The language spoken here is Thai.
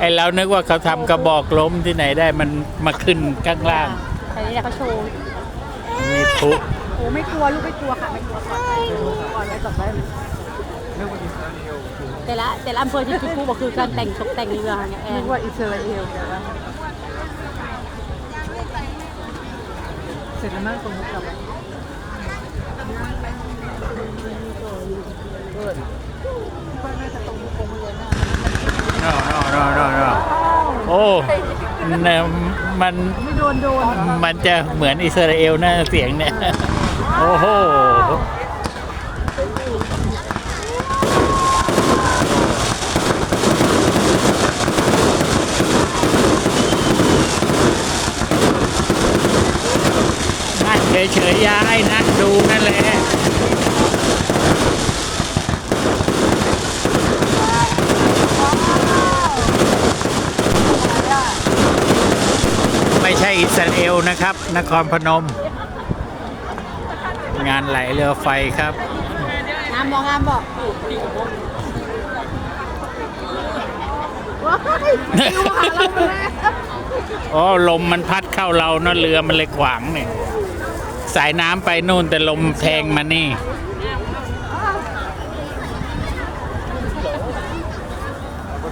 ไอเรานึกว่าเขาทำกระบอกล้มที่ไหนได้มันมาขึ้นข้างล่าง แต่นี่แหละเขาโชว์มีพลุโอ้ไม่กลัวลูกไม่กลัวค่ะไม่กลัวก่อนก่อนไว้ก่อนไว้แต่ละแต่ละอำเภอที่คือผู้บอกคือการแต่งตกแต่งเรือไงแอนึนกว่าอิสราเอลแต่ว่าเสร็จแล้วนั่งตรงนี้กลับ นอนอนอนอนอ โอ้เนี่ยมันม่โดนโดนมันจะเหมือนอิสราเอลนะเสียงเนี่ย โอ้โหนั่งเฉยๆยายนั่งดูนั่นแหละ ไม่ใช่อิสราเอลนะครับ นครพนม งานไหลเรือไฟครับงามบอกงามบอกว้ายฟิวมาหาเราเลยอ๋อลมมันพัดเข้าเราเนอะเรือมันเลยขวางเนี่ยสายน้ำไปนู่นแต่ลมแทงมานี่เ